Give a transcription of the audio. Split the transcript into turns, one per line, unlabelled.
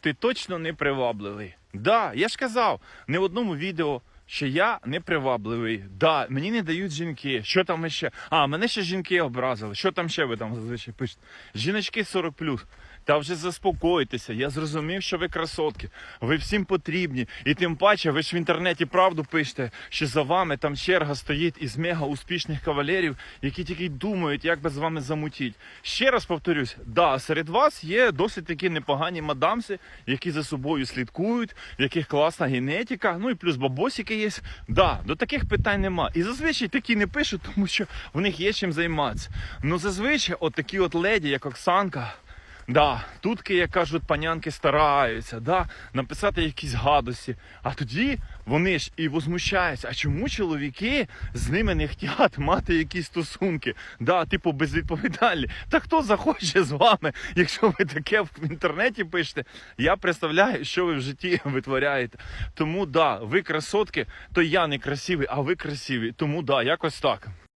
Ти точно не привабливий. Да, я ж казав не в одному відео, що я не привабливий. Да, мені не дають жінки. Що там ще? А, мене ще жінки образили. Що там ще ви там зазвичай пишете? Жіночки 40 Та вже заспокойтеся. Я зрозумів, що ви красотки. Ви всім потрібні. І тим паче, ви ж в інтернеті правду пишете, що за вами там черга стоїть із мега успішних кавалерів, які тільки думають, як би з вами замутіть. Ще раз повторюсь, да, серед вас є досить такі непогані мадамси, які за собою слідкують, в яких класна генетика, ну і плюс бабосики є. Да, до таких питань нема. І зазвичай такі не пишуть, тому що в них є чим займатися. Ну зазвичай, от такі от леді, як Оксанка. Да, тутки, як кажуть, панянки стараються, да, написати якісь гадості. А тоді вони ж і возмущаються. А чому чоловіки з ними не хочуть мати якісь стосунки? Да, типу безвідповідальні. Та хто захоче з вами, якщо ви таке в інтернеті пишете? Я представляю, що ви в житті витворяєте. Тому да, ви красотки, то я не красивий, а ви красиві. Тому да, якось так.